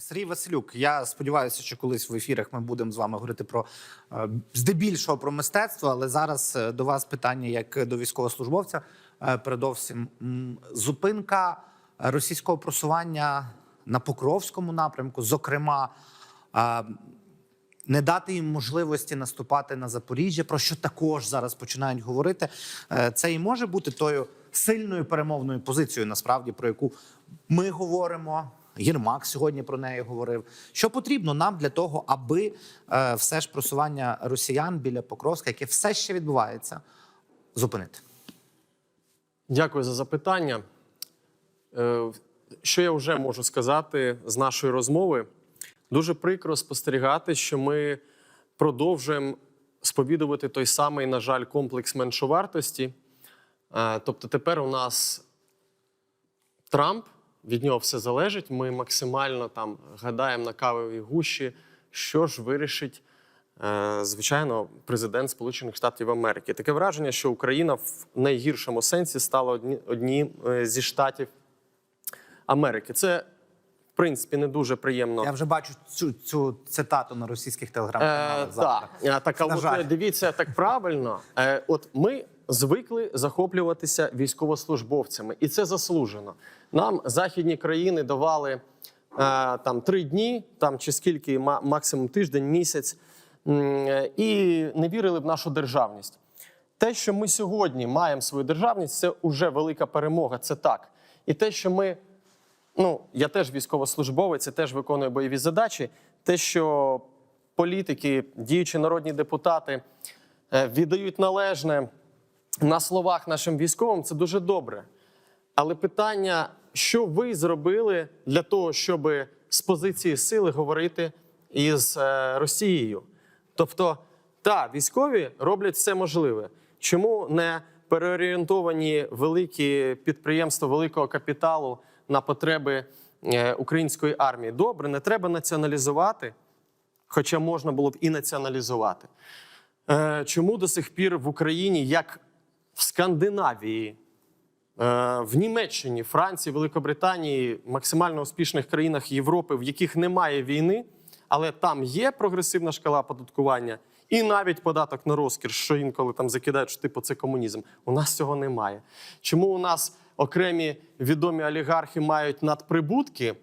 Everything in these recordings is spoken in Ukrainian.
Сергій Василюк, я сподіваюся, що колись в ефірах ми будемо з вами говорити про е, здебільшого про мистецтво, але зараз е, до вас питання як до військовослужбовця. Е, Передовсім зупинка російського просування на Покровському напрямку, зокрема. Не дати їм можливості наступати на Запоріжжя, про що також зараз починають говорити. Це і може бути тою сильною перемовною позицією, насправді про яку ми говоримо. Єрмак сьогодні про неї говорив. Що потрібно нам для того, аби е, все ж просування росіян біля Покровська, яке все ще відбувається, зупинити? Дякую за запитання. Е, Що я вже можу сказати з нашої розмови? Дуже прикро спостерігати, що ми продовжуємо сповідувати той самий, на жаль, комплекс меншовартості. Е, Тобто тепер у нас Трамп, від нього все залежить. Ми максимально там гадаємо на кавовій гущі, що ж вирішить, е, звичайно, президент Сполучених Штатів Америки. Таке враження, що Україна в найгіршому сенсі стала одні, одні е, зі штатів Америки. Це, в принципі, не дуже приємно. Я вже бачу цю, цю цитату на російських Е, телеграм-каналах. завтра. так, Е, так, а от е, дивіться так правильно. Е, От ми звикли захоплюватися військовослужбовцями, і це заслужено. Нам західні країни давали е, там три дні, там чи скільки максимум тиждень, місяць, і не вірили в нашу державність. Те, що ми сьогодні маємо свою державність, це вже велика перемога. Це так. І те, що ми ну, я теж військовослужбовець, я теж виконую бойові задачі. Те, що політики, діючі народні депутати е, віддають належне на словах нашим військовим, це дуже добре. Але питання, що ви зробили для того, щоб з позиції сили говорити із е, Росією? Тобто, так, військові роблять все можливе. Чому не переорієнтовані великі підприємства великого капіталу на потреби е, української армії? Добре, не треба націоналізувати, хоча можна було б і націоналізувати. Е, Чому до сих пір в Україні, як в Скандинавії, е, в Німеччині, Франції, Великобританії, максимально успішних країнах Європи, в яких немає війни, але там є прогресивна шкала оподаткування, і навіть податок на розкір, що інколи там закидають, що типу це комунізм. У нас цього немає. Чому у нас окремі відомі олігархи мають надприбутки?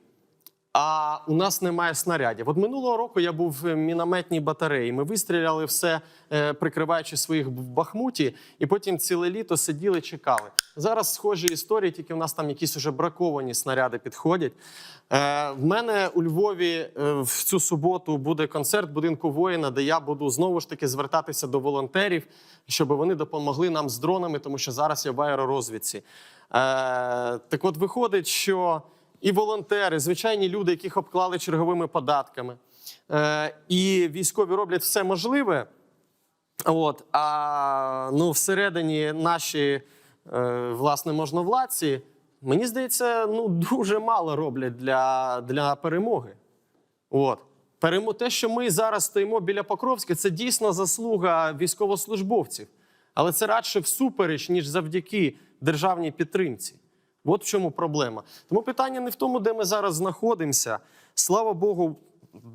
А у нас немає снарядів. От минулого року я був в мінометній батареї. Ми вистріляли все, е, прикриваючи своїх в Бахмуті, і потім ціле літо сиділи, чекали. Зараз схожі історії, тільки в нас там якісь уже браковані снаряди підходять. Е, в мене у Львові е, в цю суботу буде концерт будинку воїна, де я буду знову ж таки звертатися до волонтерів, щоб вони допомогли нам з дронами, тому що зараз я в аеророзвідці. Так от виходить, що і волонтери, звичайні люди, яких обклали черговими податками, е, і військові роблять все можливе. От, а ну, всередині наші е, власне можновладці, мені здається, ну, дуже мало роблять для, для перемоги. От. Перемо... Те, що ми зараз стоїмо біля Покровська, це дійсно заслуга військовослужбовців. Але це радше всупереч, ніж завдяки державній підтримці. От в чому проблема. Тому питання не в тому, де ми зараз знаходимося. Слава Богу,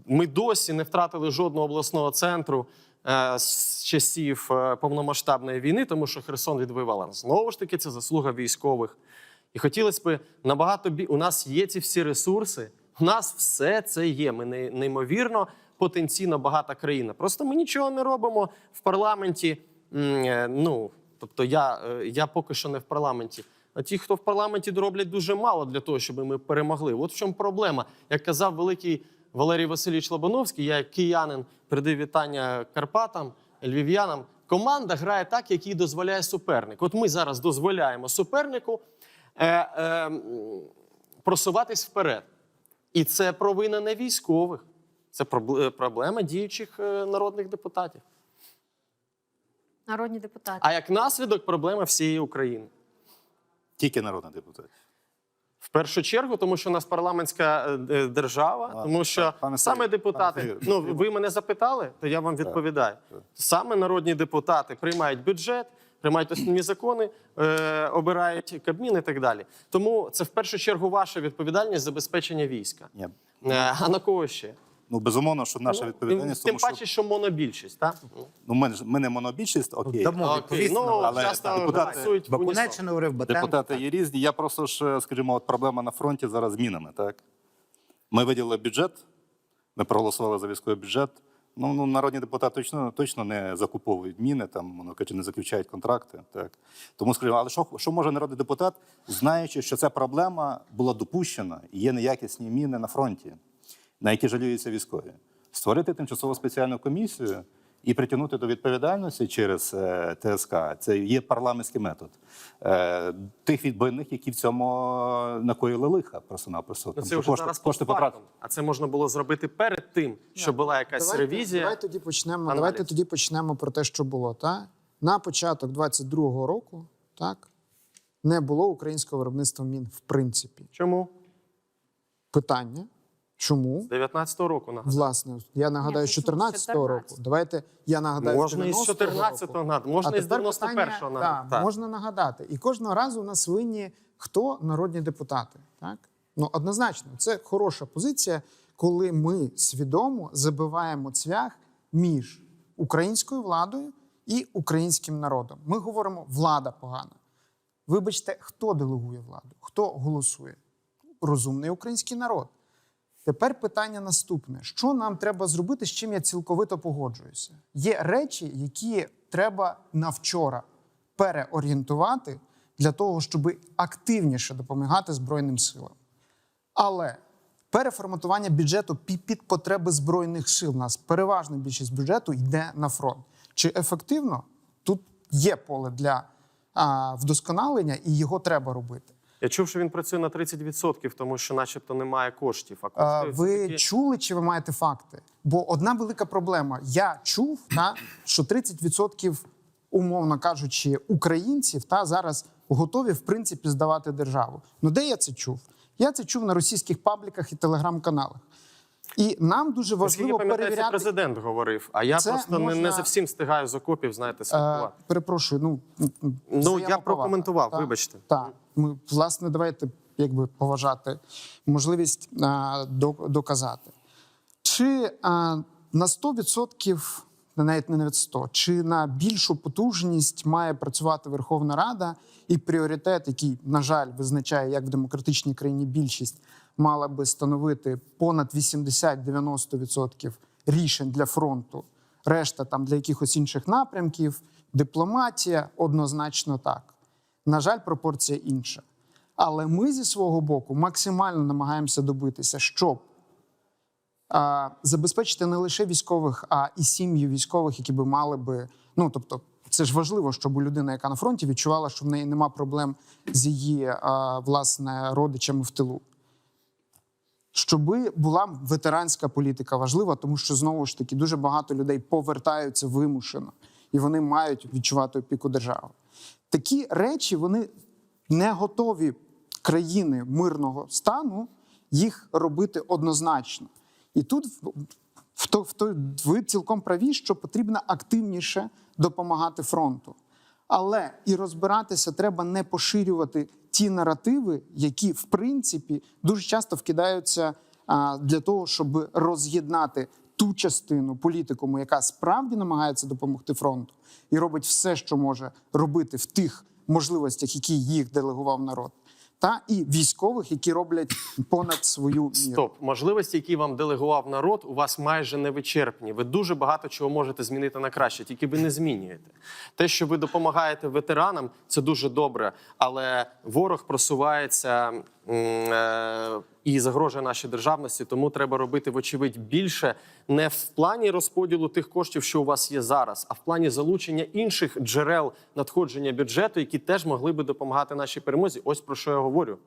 ми досі не втратили жодного обласного центру е, з часів е, повномасштабної війни, тому що Херсон відвоювала. Знову ж таки, це заслуга військових. І хотілося б набагато бі... У нас є ці всі ресурси. У нас все це є. Ми не- неймовірно потенційно багата країна. Просто ми нічого не робимо в парламенті. Е, Ну, тобто, я, я поки що не в парламенті. А ті, хто в парламенті роблять дуже мало для того, щоб ми перемогли. От в чому проблема. Як казав великий Валерій Васильович Лобановський, я як киянин передаю вітання Карпатам, львів'янам. Команда грає так, як їй дозволяє суперник. От ми зараз дозволяємо супернику е, е, просуватись вперед. І це провина не військових, це проблема діючих е, народних депутатів. Народні депутати. А як наслідок, проблема всієї України. Тільки народний депутат. В першу чергу, тому що у нас парламентська е, е, держава, Ладно, тому що так, пане саме депутати, пане ну ви мене запитали, то я вам відповідаю. так. Саме народні депутати приймають бюджет, приймають основні закони, е, обирають кабмін і так далі. Тому це в першу чергу ваша відповідальність забезпечення війська. Ні. Е, а на кого ще? Ну безумовно, що наша Ну, відповідальність, Тим тому паче, що монобільшість, так? ну ми, ми не монобільшість, окей. Дамо Окей, ну, але часто депутати- Батенко. Депутати є різні. Я просто ж, скажімо, от проблема на фронті зараз з мінами. Так ми виділили бюджет, ми проголосували за військовий бюджет. Ну, ну народні депутати точно точно не закуповують міни, там воно каже, не заключають контракти. Так тому скажімо, але що, що може народний депутат, знаючи, що ця проблема була допущена і є неякісні міни на фронті, на які жаліються військові, створити тимчасову спеціальну комісію і притягнути до відповідальності через е, ТСК. Це є парламентський метод е, тих відбойних, які в цьому накоїли лиха просто-напросто. Ну, це вже кошти, зараз кошти потратили. А це можна було зробити перед тим, щоб була якась давайте, ревізія. Давайте тоді почнемо. аналіз. Давайте тоді почнемо про те, що було. Так? На початок 22-го року так, не було українського виробництва мін в принципі. Чому? Питання. Чому? З 19-го року нагадаю. Власне, я нагадаю, з почему 14-го року. 14-го? Давайте я нагадаю. Можна із 14-го року. нагадати, можна із 91-го питання, нагадати. Так, можна нагадати. І кожного разу у нас винні хто народні депутати. Так? Ну, однозначно, це хороша позиція, коли ми свідомо забиваємо цвях між українською владою і українським народом. Ми говоримо, влада погана. Вибачте, хто делегує владу, хто голосує? Розумний український народ. Тепер питання наступне: що нам треба зробити, з чим я цілковито погоджуюся? Є речі, які треба на вчора переорієнтувати для того, щоб активніше допомагати Збройним силам. Але переформатування бюджету під потреби збройних сил у нас переважна більшість бюджету йде на фронт. Чи ефективно? Тут є поле для а, вдосконалення, і його треба робити. Я чув, що він працює на 30%, тому що, начебто, немає коштів. А А, ви все-таки- чули чи ви маєте факти? Бо одна велика проблема. Я чув, та, що 30%, умовно кажучи, українців та, зараз готові в принципі здавати державу. Ну де я це чув? Я це чув на російських пабліках і телеграм-каналах. І нам дуже важливо це перевіряти. президент говорив, а я Це просто не, не можна- за всім встигаю з окопів, знаєте, Е, слідкувати. перепрошую, ну, Ну, я прокоментував, Так, вибачте. Так, ми власне давайте якби поважати можливість а, до- доказати. Чи а, на 100%, навіть не на 100%, чи на більшу потужність має працювати Верховна Рада і пріоритет, який, на жаль, визначає, як в демократичній країні більшість мала би становити понад 80-90% рішень для фронту, решта там для якихось інших напрямків, дипломатія однозначно так. На жаль, пропорція інша. Але ми зі свого боку максимально намагаємося добитися, щоб а, забезпечити не лише військових, а і сім'ї військових, які би мали би. Ну тобто, це ж важливо, щоб людина, яка на фронті, відчувала, що в неї нема проблем з її а, власне родичами в тилу. Щоби була ветеранська політика важлива, тому що знову ж таки дуже багато людей повертаються вимушено, і вони мають відчувати опіку держави. Такі речі вони не готові країни мирного стану їх робити однозначно. І тут в- то, в то, ви цілком праві, що потрібно активніше допомагати фронту. Але і розбиратися треба не поширювати ті наративи, які в принципі дуже часто вкидаються для того, щоб роз'єднати ту частину політикуму, яка справді намагається допомогти фронту, і робить все, що може робити в тих можливостях, які їх делегував народ, та і військових, які роблять понад свою міру. Стоп, можливості, які вам делегував народ, у вас майже не вичерпні. Ви дуже багато чого можете змінити на краще, тільки ви не змінюєте. Те, що ви допомагаєте ветеранам, це дуже добре, але ворог просувається і загрожує нашій державності. Тому треба робити, вочевидь, більше не в плані розподілу тих коштів, що у вас є зараз, а в плані залучення інших джерел надходження бюджету, які теж могли би допомагати нашій перемозі. Ось про що я говорю.